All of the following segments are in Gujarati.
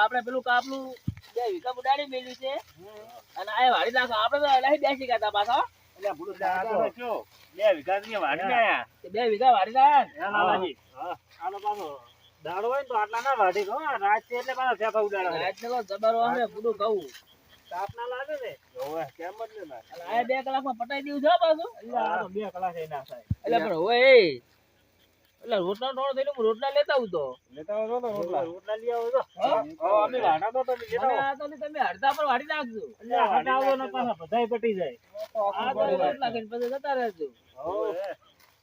આપણે પેલું કાપલું બે વીઘા ઉડાડી મેલ્યું છે. અને આ વાળી નાખો. આપણે તો નહીં બેસી ગયા તા પાછા. એટલે ભૂલું આ તો બે વીઘા ની વાડી ને. બે વીઘા વાળી નાખ હે. લાલાજી? આનો પાછો દાડો હોય તો આટલા ના વાઢી કહો રાત છે એટલે પાછા ફેફા ઉડાડવા રાત તો જબર હોય પૂરું કહું. તાપ ના લાગે ને? ઓવે કેમ જ ને આ બે કલાકમાં પટાઈ દીધું છે પાછું. આ તો બે કલાક એ ના થાય. એટલે પણ હોય એટલે રોટલા થોડો થઈને હું રોટલા લેતા આવું તો. લેતા આવો તો રોટલા? રોટલા લઈ આવો તો હા? હા? અમે વાડા તો તમે લેતા આવો. આ તો તમે અડધા પર વાડી નાખજો. એટલે હટાવો ને પાછા બધાય પટી જાય. આ તો રોટલા ખાઈને પછી જતા રહેજો.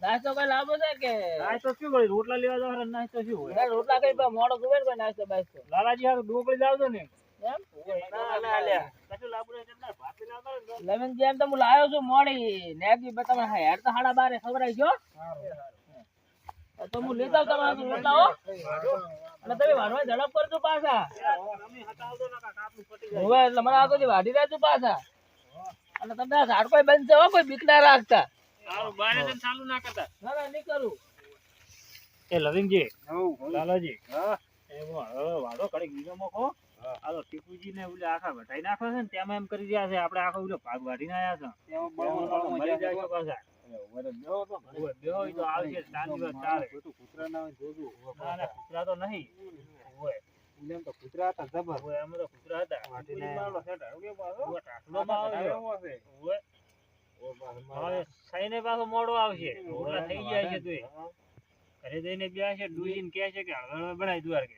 નાસ્તો કઈ લાવો છે કે? નાસ્તો શું કરી રોટલા લેવા જવા નાય તો શું હોય? રોટલા કઈ મોડો ગુવે ને નાસ્તો બાસ્તો? લાલાજી હારું ડુંગળી લાવજો ને. હોય લેમન જેમ તો. હું લાવ્યો છું મોડી. નેગી તમે હેડ તો હાડા બારે ખવડાવી ગયો તો હું લેતા તમારા રોટલા હો અને તમે વારવા ઝડપ કરજો પાછા. હવે એટલે મને આગળ વાઢી રાખજો પાછા. અને તમને આ ઝાડ કોઈ બંધ જવા હો કોઈ બીક ના રાખતા. ચાલુ ના કરતા. ના ના નહીં કરું. એ લવિંગજી. લાલાજી. એમાં હવે વાળો કડીક બીજો મોકો. આ તો ટીપુજી ને ઓલે આખા વટાઈ નાખે છે ને તેમાં એમ કરી રહ્યા છે આપણે આખો ઓલો ભાગ વાઢીને આવ્યા છે. મરી બેહો કૂતરા તો નહીં ઘરે જઈને ડૂજીને કહે છે કે બનાવી દ્વાર કે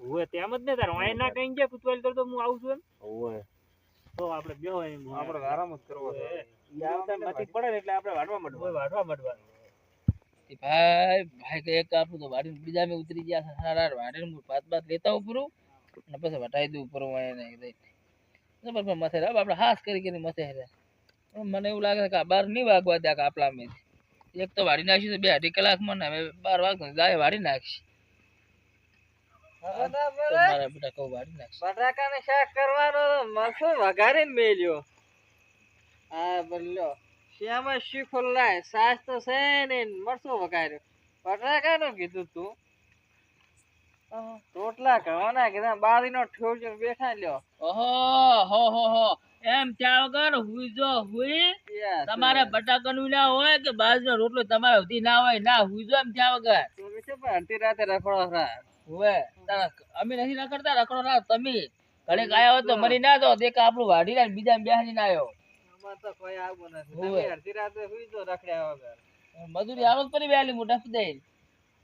ઓવે તેમ જ ને તાર વાય ના કઈ ગયા કુતવાલ તો હું આવું છું તો આપણે બે હોય એમ આરામ જ કરવો છે. ઓવે. ઈ આવતા નથી પડે એટલે આપણે વાળવા ઓવે, માંડવાનું. વાઢવા ભાઈ ભાઈ એક આપું તો વાડીને બીજા મેં ઉતરી ગયા છે વાડીને હું ભાત ભાત લેતા આવું અને પછી વટાઈ દઉં પૂરું એને જબર મથે રે આપણે હાસ કરી કરીને મથે રે મને એવું લાગે કે બાર નહીં વાગવા દે કાપલા મેં. એક તો વાડી નાખી બે અઢી કલાકમાં ને હવે બાર વાગે ગાય વાડી નાખી મારા બેટા કહું વાડી નાખી બટાકાનું શાક કરવાનો વઘારીને મેલ્યો. હા બોલ્યો. શ્યામાં શીખો લાય સાસ તો છે ને મરચું વઘાર્યો. બટાકાનું કીધું તું. રોટલા ઘવાના કીધા બારીનો ઠોજો બેઠા લ્યો. ઓહો હો હો હો. એમ ત્યાં વગર હુઈ જો હુઈ. તમારે બટાકાનું ના હોય કે બાજનો રોટલો તમારે સુધી ના હોય ના હુઈ જો એમ ત્યાં વગર. તું બી અડધી રાતે રખડો રા હવે. અમે નથી રખડતા રખડો રા તમે. ઘડીક હોત તો મરી ના જાઓ. દેખ આપણું વાઢી ને બીજા બેસી ના આવ્યો અમાર તો કોઈ આવું નથી. તમે અડધી રાતે સુઈ જો રખડ્યા વગર. મજૂરી આવો પરી વેલી મોટા દઈ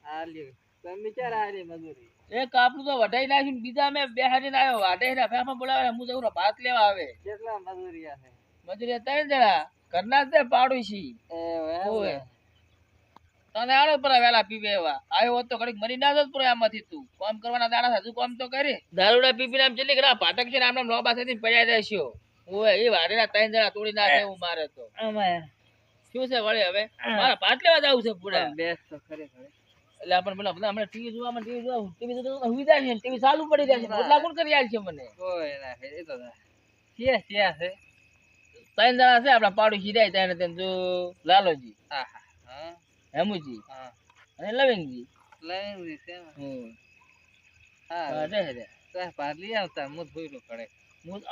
આલી તમે વિચાર આલી મજૂરી? એ કાપડું તો વઢાઈ નાખ્યું બીજા અમે બેહાડીને આવ્યો. વાઢે ના ફેફા બોલાવે હું જવું ભાત લેવા આવે. કેટલા મજૂરી છે? મજૂરી ત્રણ જણા. ઘરના જ તે પાડોશી. એ એમ હોવે. ને. તને આડો પર વેલા પીવે એવા. આવ્યો હોત તો ઘડીક મરી ના જત પર આમાંથી તું. કામ કરવાના દાડા હજુ કામ તો કરે. દારૂડા પીપી નામ ચલી ગયા પાટક છે નામ આમ લોબા થઈને પડ્યા રહેશો ઓય એ વાડેના ત્રણ જણા તોડી નાખે હું મારે તો. શું છે વળે હવે? મારા ભાત લેવા જાવ છે પૂરા. બેસ તો ખરે ખરે. એટલે આપણે મને બધા હમણાં ટીવી જોવા માં ટીવી જોવા ટીવી જોતા હુઈ જાય છે ટીવી ચાલુ પડી જાય છે. રોટલા કોણ કરી આલ છે મને. ઓય ના એ તો છે છે છે? ત્રણ જણા છે આપણા પાડોશી રહે ત્રણ ત્રણ જો લાલોજી હા હા હેમુજી હા. અને લવિંગજી. લવિંગજી છે. હા. હા, રહે તો પાર લઈ આવતા મું ધોઈલું પડે. હું-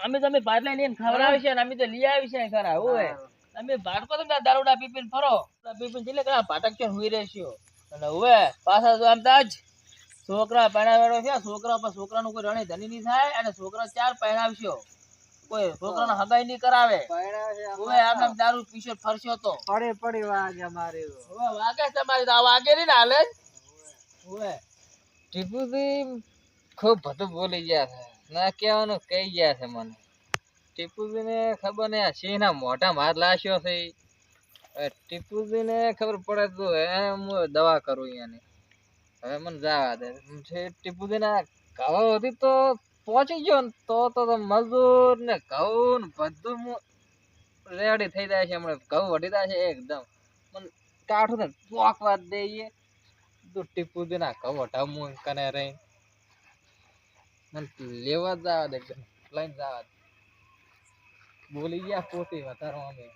અમે તમે પાટલા લઈને ખવડાવી છે અમે તો લઈ આવી છે ખરા ઓય તમે ભાટકો તમે દારૂડા પીપીન ફરો. પીપીન છેલ્લે કરા ભાટક છે હુઈ રહેશો અને હવે પાછા તો આમ તાજ છોકરા પરણાવેલો છે છોકરા પર છોકરાનું કોઈ રણી ધની નહીં થાય અને છોકરા ચાર પરણાવશો કોઈ છોકરાને હગાઈ નહીં કરાવે. હવે આમ આમ દારૂ પીશો ફરશો તો. પડે પડે વાગે અમારે. હવે વાગે તમારે આ વાગે નહીં ને હાલે. હવે ટીપુજી ખૂબ બધું બોલી ગયા છે. ના કહેવાનું, કહી ગયા છે મને. ટીપુજી ને ખબર ને આ સિંહના મોટા હાથ લાશ્યો છે ઈ. હવે ટીપુજી ને ખબર પડે તો એને હું દવા કરું અહીંયાની હવે મને જવા દે. છે ટીપુજી ના ઘઉં હતી તો પહોંચી ગયો ને તો તો મજૂર ને ઘઉં ને બધું રેડી થઈ જાય છે હમણાં. ઘઉં વધી જાય છે એકદમ. મને કાઠું ને ચોકવા જ દઈએ. તો ટીપુ દે ના કહો ઢમું કને રહી લેવા જ જવા દે લઈને જવા. બોલી ગયા પોતે વધારો અમે.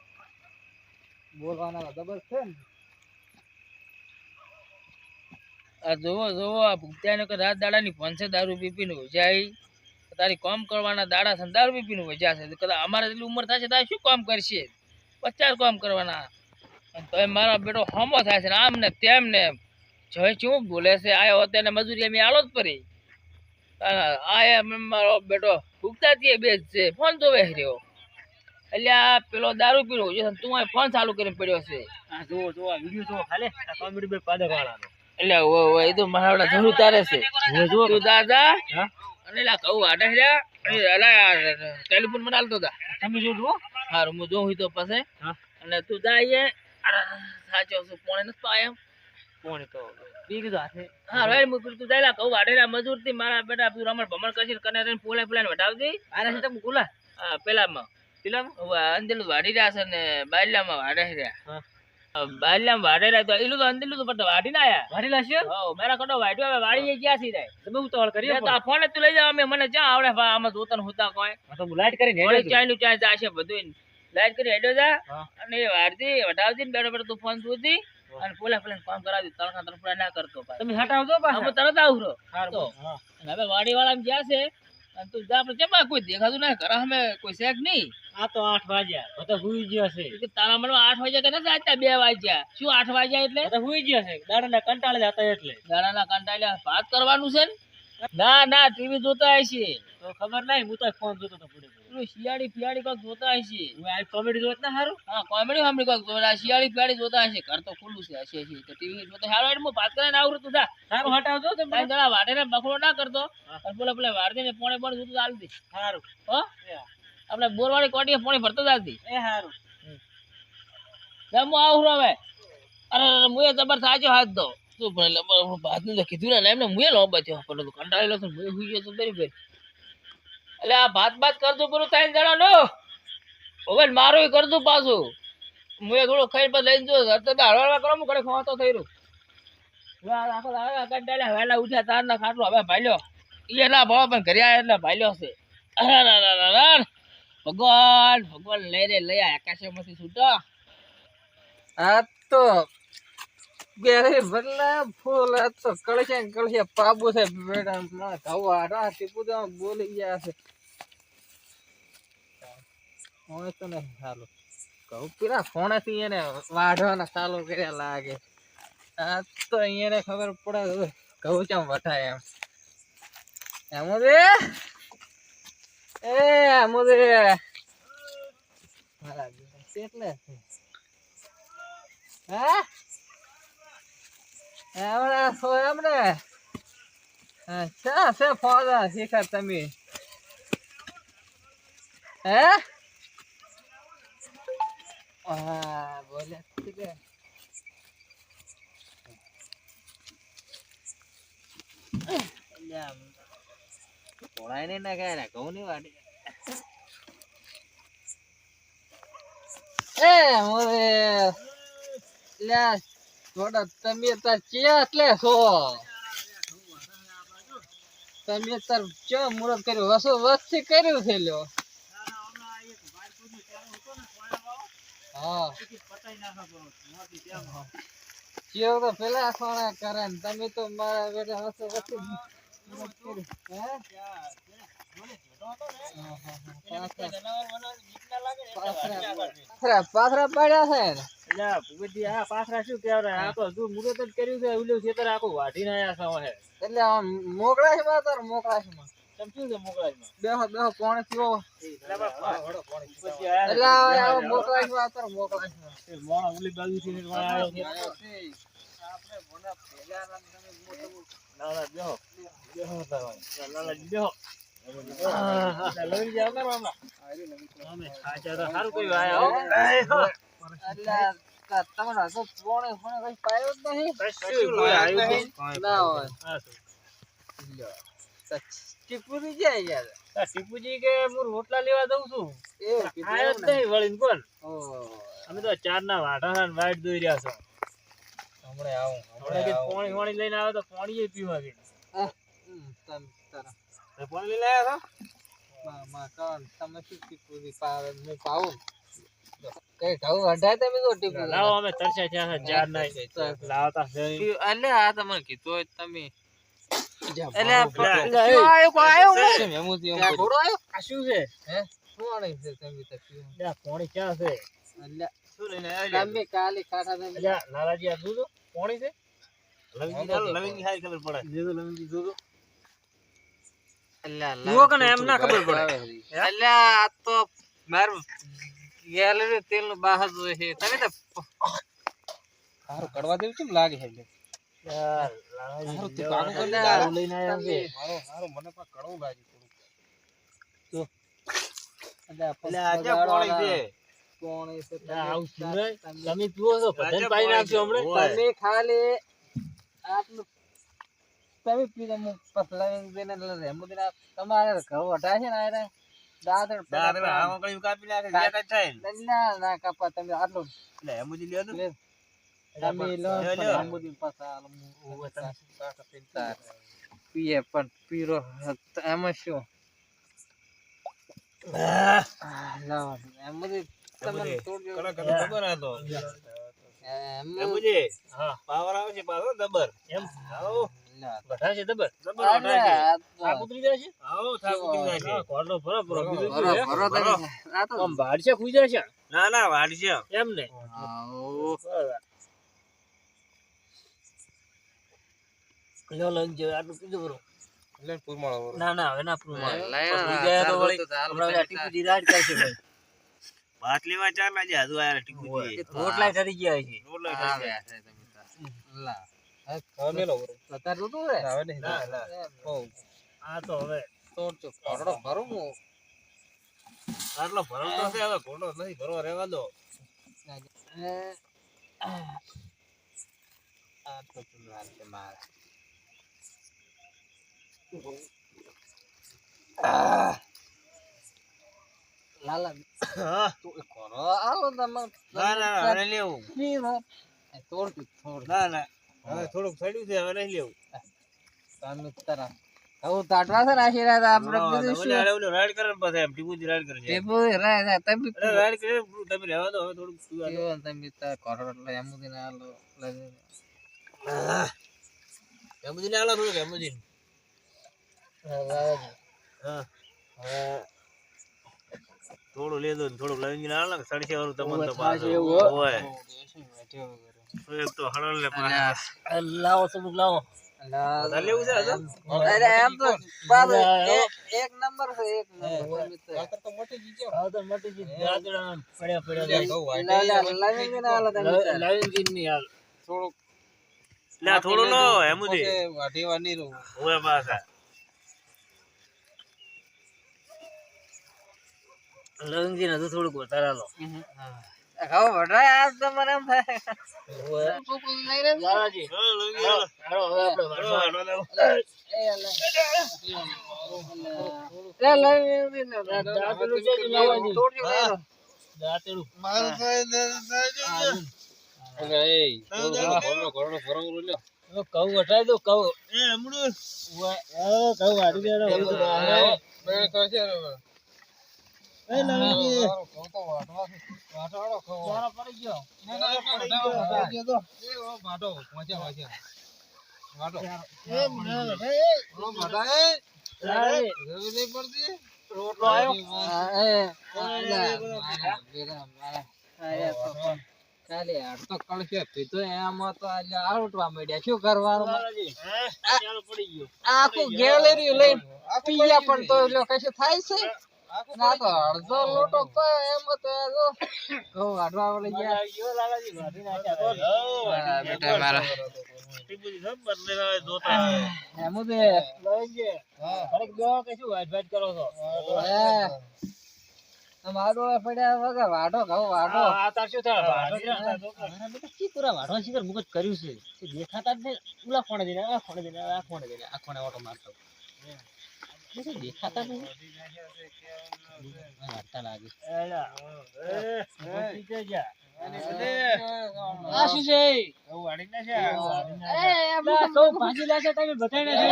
બોલવાના જબર છે ને. આ જોવો જોવો, આ ભૂખ્યાને કે રાત દાડાની પાંચસો દારૂ પીપીને પીને જાય તારી કામ કરવાના દાડા છે દારૂ પીપીને પીને વજા છે. કદાચ અમારે જેટલી ઉંમર થશે તારે શું કામ કરશે? પચાસ કામ કરવાના. તોય મારા બેટો હમો થાય છે આમ ને તેમ ને જય શું બોલે છે? આ હોતે મજૂરી અમે આલો જ પડી આયા એમ મારો બેટો ભૂખતા તે બે છે ફોન તો વેહ રહ્યો. એટલે આ પેલો દારૂ પીરો છે તું અહીં ફોન ચાલુ કરીને પડ્યો છે. આ જુઓ જુઓ આ વીડિયો ખાલે આ કોમેડી બે પાદર વાળાનો એટલે ઓ ઓ એ તો મારા જરૂર તારે છે. જુઓ તું દાદા હા? અને લા કહું આડે રહ્યા. અને અલા ટેલિફોન મને આલતો દા તમે જો જુઓ. હા હું જોઉં તો પાસે અને તું જાય સાચો છું પોણે નથી પાયા પોણે તો બી હાથે. હા રાઈટ મુકુલ તું જાય કહું આડે મજૂરથી મારા બેટા તું રમણ ભમણ કરશે કને રહીને પોલે પોલે વટાવતી આના છે તમે ગુલા હા પેલામાં. પેલા હવે વાડી રહ્યા છે ને બાયલામાં વાડે રહ્યા. બાયલામાં વાડે રહ્યા તો એલું તો અંજલું તો પણ વાડી ના આયા. વાડી લાશે હો મારા કડો વાડ્યો હવે વાડી ગયા છે રે તમે ઉતાવળ કરી તો આ ફોન તું લઈ જાવ અમે મને ચા આવડે? ભા આમાં જોતા ને હોતા કોઈ. તો હું લાઈટ કરીને વળી ચાલ્યું ચાલ જાશે બધું લાઈટ કરી હેડ્યો જા. અને વાડતી વટાવતી ને બેડો બેઠો તું ફોન જોતી અને પોલા પોલા કામ કરાવી તળખા તરફડા ના કરતો તમે હટાવજો અમે પાછા. તરત આવરો. તો. હવે વાડી વાળા જ્યાં છે અને તું જા આપણે કેમ કોઈ દેખાતું ના ઘર અમે કોઈ શેક નહીં. આ તો આઠ વાગ્યા બધા હુઈ ગયા છે. તારા મનમાં આઠ વાગ્યા કે નથી આજતા બે વાગ્યા. શું આઠ વાગ્યા એટલે? બધા હુઈ ગયા છે. દાડાના કંટાળે જતા એટલે. દાડાના કંટાળ્યા વાત કરવાનું છે ને? ના ના ટીવી જોતા હશે તો ખબર નહીં હું તો ફોન જોતો હતો. પેલું શિયાળી ફિયાળી કોક જોતા હશે. કોમેડી જોત હારું? હા કોમેડી સાંભળી કોક જોતા શિયાળી ફિયાળી જોતા હશે. ઘર તો ખુલ્લું છે હશે હશે. તો ટીવી જોતા હાલો એટલે હું ભાત કરીને આવરું તું સારું હટાવજો તમે તારી જણા વાટેને બખડો ના કરતો. અને પેલા પેલા વાડે ને પોણે પોણે જોતું ચાલ દે સારું હો? આપણે બોરવાળી કોટીએ પોણે ભરતો ચાલતી એ સારું આવું હવે. અરે મુએ જબર સાચો હાથ દો પણ હું ભાતનું કીધું ને એમને મુએ લો બચ્યો કંટાળેલો મુએ હુઈ ગયો તો બરી બરી એટલે આ ભાત ભાત કરતું પૂરું થાય જણા નો હવે મારું કરતું પાછું. મુએ થોડું ખાઈ પછી લઈને જો તો હળવા કરો, હું ઘરે ખવાતો થઈ રહ્યું કંટાળ્યા વહેલા ઉઠ્યા તાર ના ખાટલો હવે ભાલ્યો. એ ભાવ પણ ઘરે એટલે ભાલ્યો છે. ભગવાન ભગવાન, લઈ રે, લઈ આ આકાશમાંથી છૂટા. તો બેરે બદલા ફૂલ, આ તો કળશે કળશે પાબુ છે બેટા. માં ધવા ટીપુ બોલી ગયા છે. હોય ચાલો. કહું લાગે. આ તો એને ખબર પડે કહું ચમ વટાય એમ. એમ એ એમ મારા કેટલે હે? ફોદા શીખર તમે. હે? હા boleh tiga. પોળાય ને ના કહે ઘઉં ની વાડી એ મોરે લ્યા થોડા તમે તાર ચિયા એટલે છો તમે તાર ચો મુરત કર્યું વસો વસ્તી કર્યું છે લ્યો હા. ચિયો તો પેલા સોના કરે ને, તમે તો મારા બેટા હસો મુરત હા. પાથરા પાથરા છે ને? એટલે શું કહેવાય આ તો હજુ મુહૂર્ત જ કર્યું છે ઓલું ખેતર આખું વાઢીને આયા છે એટલે આમ મોકળાશમાં તાર મોકળાશ બેહો બેહો પોણે પીવો. તમારા પોણે પોણે કઈ પાયો જ નહીં. ના હોય. હા, ક્યાં યાર. આ ટીપુજી કે હું રોટલા લેવા દઉં છું? આયો જ નહીં વળીને કોણ અમે તો ચાર ના વાઢા ને વાઈટ દોઈ રહ્યા છો. હમણાં આવું હમણાં કે. પાણી વાણી લઈને આવે તો પાણી પીવા કે આહ, હમ, તમ તારા તો પાણી લઈને આવ્યા કણ તમે શું ટીપુજી પાવે હું પાવું? કઈ ઘઉં વઢાય તમે તો ટીપુ લાવો અમે તરસ્યા થયા છે ચાર ના લાવતા છે અલે આ તમને કીધું તમે એટલે આ પેલા- શું આયો કોઈ આયો હું? કેમ એમ ઉધી એમ ત્યાં બોલો? ઘોડો આયો? આ શું છે? હે? શું આણે છે તમે તો કયો? લ્યા, પોણી ક્યાં છે? અલ્યા, શું લઈને આવ્યા તમે કાલે ખાતા તમે. અલ્યા, લાલાજી આ દૂધ પોણી છે? લવિંગી ચાલો, લવિંગી સારી ખબર પડે. દીધું લવિંગી દૂધ અલ્યા, ને એમ ના ખબર પડે. આવે આ તો મારું ગેલેરી તેલનું બહાર તમે તો હારું કડવા દેવું કેમ લાગે છે? એટલે? યાર, લાલાજી હારું, તું લેવા કામ કરી દારૂ લ્યા. લઈને આવ્યા છે હારું, હારું, મને પણ કડવું લાગ્યું થોડું. અલ્યા, અલ્યા, આ પપ્પા ક્યાં પોણી છે? પોણી છે લ્યા, આવું તમે- સુરે? છો ભજન પાઈ નાખજો હમણાં તમે ખાલી આટલું તમે પીને હું પસલાવી દઈને એટલે રેમું તમારે ઘઉં વઢાય છે ને ના ના કાપા તમે આટલું લે. તમે લો લ્યો, તાર. પીએ પણ પીરો હત- એમાં શું પાવર આવે છે પાછો જબર એમ આવો ના. વઢા છે આ આ ઉતરી જાય છે આવો થાક ઉતરી જાય છે હા, ભરો ભરો ભરો, ભરો આમ ભાડ છે ખુઈ જાય છે ના ના વાડી છે એમ ને આવો. લો લઈને જે આટલું પીધું બરો પૂરમાળો ના ના હવે ના પ્રૂવ લાયો, ખુઈ તો વળી હમણાં ઓલા દી રાડ કરશે ભાઈ ભાત લેવા ચાર લાજે હજુ આ ટીકુ એ રોટલા કરી ગયા છે રોટલો આ ખાઈ છે તમે લા. હવે મેલો વરો. તો તાર જોતું રે? હવે નહીં. ના, ના. બહુ. આ તો હવે તોડજો. ઘોડો ભરું હું. આટલો તો છે હવે ઘોડો નથી ભરવા રહેવા દો આ તો ચુનવાલ છે મારે. લાલા હા તું ઘોડો આલો તમે. ના ના ના, હવે લેવું પીવો. એ તોડજો, તોડજો. ના ના હવે થોડુંક સડ્યું છે હવે નહીં લેવું તમે તારા હવે તાટવા છે ને આપણે હા, ઓલું રાઈડ કરે પછી એમ કરે ટેબુ કરે. ને ઘોડો એટલે એમ ઉધીને આલો. આલો. હા થોડું લેજો ને થોડુંક લવિંગીને આલો ને સડશે વાળું તમને તો પાછું. ઓય. એક તો હળલ ને લાવો થોડુંક લાવો લેવું છે અરે એમ તો એક- નંબર છે એક નંબર તો. મોટી જીજો. હા તો મોટી ગઈ દાદડા પડ્યા પડ્યા લે, જાય. ઘઉં વાઢી. લા- લા- લાવીને ના. લાવીને ગીરની હાલ થોડુંક લે થોડું લો એમુજી પોતે વાટી વાની રહું. ઓય પાછા લવિંગજી ને થોડુંક વધારે હાલો હવે વઢાય આ તમારે એમ થાય. હવે. ઘઉં દો ઘઉં. એ હમણાં. રોટલો આવ્યો કળશે પીધો એમાં તો આજે આઉટવા માંડ્યા શું કરવાનું આખું ગેલેરી લઈને પીયા પણ તો એટલે કશું થાય છે? ના તો અડધો લોટો તો એમ તો જો. ઘઉં વાઢવા વળી ગયા. ગયો લાલાજી વાઢી નાખ્યા તો. બેટા મારા કર્યું છે? દેખાતા જ નહીં. ઉલા ખોણે દઈને આ ખોણે દઈને આ ખોણે દઈને આ ખોણે ઓટો મારતો. દેખાતા વાઢતા લાગે આ શું છે આ સૌ ભાજી લાશે તમે છે.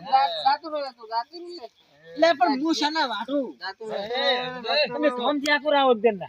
તું, જાતું રહે. લે પણ હું શાના જાતું તમે કોમ જ્યાં કરાવો જ દેના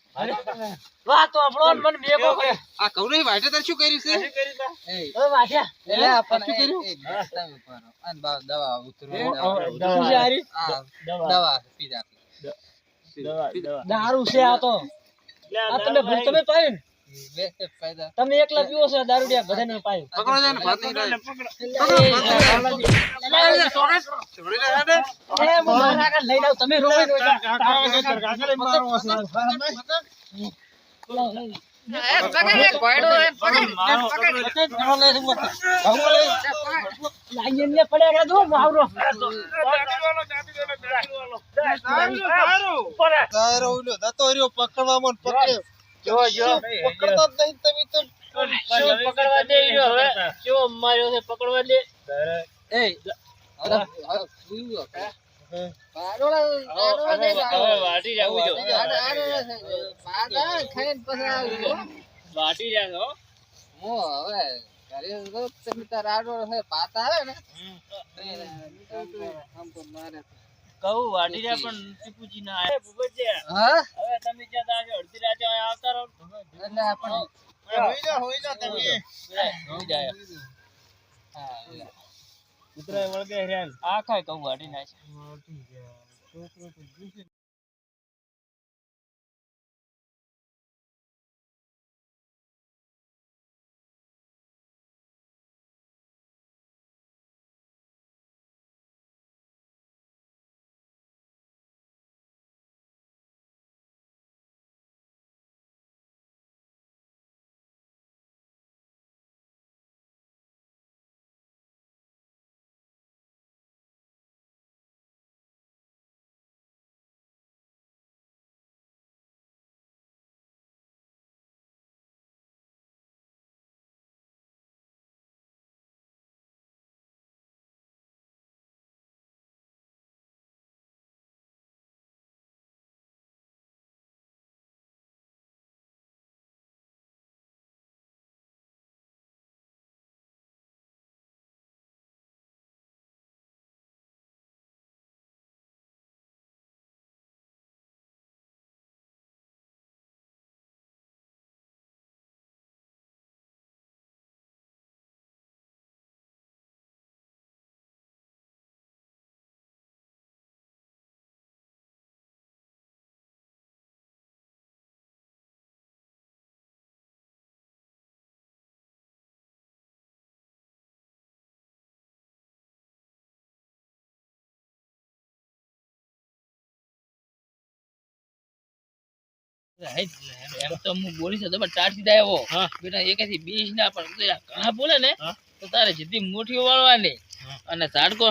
વાહ તો આપણો મન મેકો કરે આ કૌરવ વાટે તાર શું કર્યું છે? એ. એટલે આપણને એ- એ નાસ્તા ઉપર. અને બા- દવા ઉતરવા દવા. શું છે હારી? આ દવા. દારૂ છે આ તો. આ તમે તમે પાયું તમે એકલા પીવો છો દારૂડિયા બધાને પાયો. પકડો છે ને ભાત નહીં મારા આગળ લઈને આવું, તમે રોવો ને લાઈને પડ્યા કે દો આવરો તારો ઓલો જો. પકડતા જ નહીં તમે તો. શું પકડવા દે ઈનો હવે? કેવો માર્યો છે પકડવા દે. પાડોળા નહીં લાવો. હવે વાટી જાવું જો. વાટી જાશો હું. હવે ઘરે તમે તાર આડો પાતા આવે ને. આમ તો મારે. કહું વાડી જા પણ ટીપુજી ના આવે ભૂપતજી હા? હવે તમે જ્યાં તાજો અડધી રાતે આવતા રહો. એટલે આપણે હોઈ જાય હા, ઉતરાય વળગે હેરાન. આ ખાય કહું ના નાખે એમ તો હું બોલી શકતો પણ તાર સીધા આવ્યો બેટા એકેથી બીજ ના પણ ઘણા બોલે ને તો તારે સીધી મુઠ્ઠીઓ વાળવાની અને ઝાડકો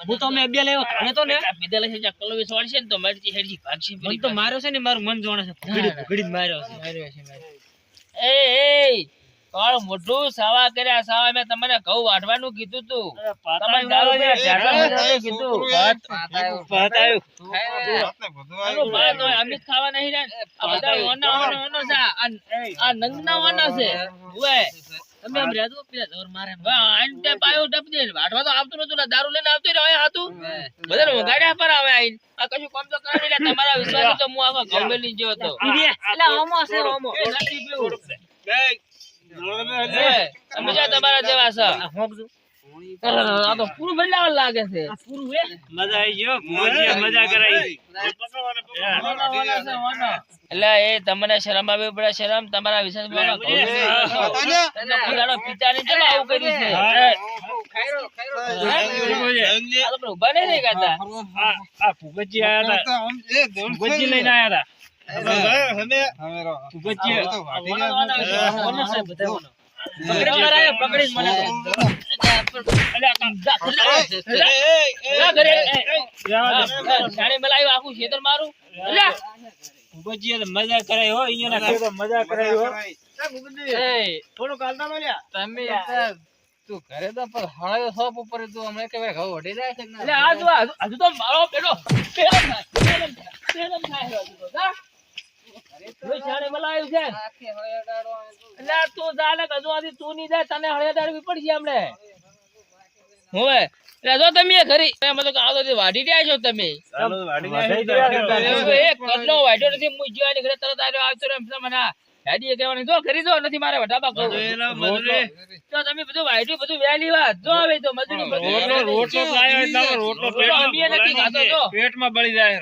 હું તો મેં બે લેવો તને તો ને? પીધેલા છે જ્યાં કલોવીસ ને તો મારી ભાગશે મને તો માર્યો છે ને મારું મન જોણે છે. માર્યો છે માર્યો છે એ. કાળ મોઢું સાવા કર્યા સાવા મેં તમને ઘઉં વાઢવાનું કીધું તું. તમે દારૂ પીને કીધું. પાતા ભાત આવ્યું. આનું ભાત હોય, અમિત ખાવા નહીં રે આ બધા ઓના ઓના ઓનો છે. આ- આ નંગના ઓના છે. ઓય તમે આમ રહેજો પેલા દોર મારે વાહ, આંટે પાયું ટપકી ને વાઢવા તો આવતું નતું દારૂ લઈને આવતી રહ્યો અહીંયા હતું બધા વગાડ્યા પર આવે આઈને. આ કશું કામ તો કરે તમારા વિશ્વાસ તો હું આખો ગમેલી જેવો હતો એટલે આમો છે આમો. નથી પીવું. તમે જ્યાં તમારા જેવા છો? આ હોંક જો આ તો પૂરું બદલાવા લાગે છે. મજા આવી ગયો. મજા કરાવી એટલે એ તમને શરમ આવી પડે શરમ તમારા વિશેષ પિતાની કેમ આવું કર્યું છે. હા. આ તો ઊભા નહીં આ ભુગતજી આયા હતા. ભુગતજી લઈને આયા હતા. કરાયો, મજા કરાય હો મજા કરાવી હો. એ, તમે તું ઘરે તો પણ હળાયો શોપ ઉપર તું હમણાં કે ભાઈ ઘઉં વઢી જાય છે એટલે આ હજુ તો મારો પેલો પેલો પેલો થાય, થાય હજુ તો, જો મલાયું છે. આવે તું. એટલે તું જા હજુ આથી તું નહીં જાય તને હળિયાદાર પડશે હમણે હોવે. એટલે જો તમે ખરી એમ તો કાળો થી વાઢી રહ્યા છો તમે. વધાઈ ગયા છે. હવે એક કદનો વાઢ્યો નથી હું જોયા ની તરત આવ્યો આવતો એમ મને આ કહેવાની જો ખરી જો નથી મારે વટાપા કહું. તો તમે બધું વાઢ્યું બધું વહેલી વાત જો હવે તો મજૂરી રોટલો પેટમાં બળી જાય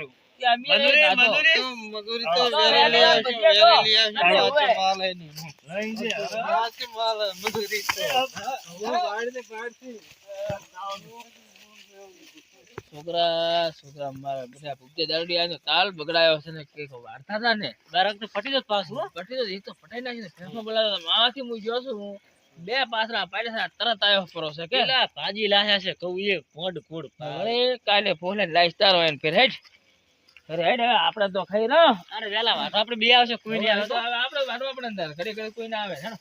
છોકરા છોકરા મારા બધા ભૂખે દારૂડી આવીને તાલ બગડાયો છે ને કે વાર્તા હતા ને. બારક તો ફટી જતો પાછું ફટી પટી એ તો ફટાઈ નાખી ફેસમાં બોલાવ્યો માથી હું જોયો છું હું બે પાસરા પાડ્યા તરત આવ્યો પરો છે કે. ભાજી લાયા છે કહું એ કોડ કોડ અરે કાલે પોલે લાઈસ્ટાર હોય ને ફેર હેડ. હવે આપણે તો ખાઈ રહ્યો. અરે વેલા વાતો આપણે બે આવશે કોઈ નહીં આવે તો. આપણે વાડવા પડે અંદર. ઘડી ઘડી કોઈ ના આવે હેડો.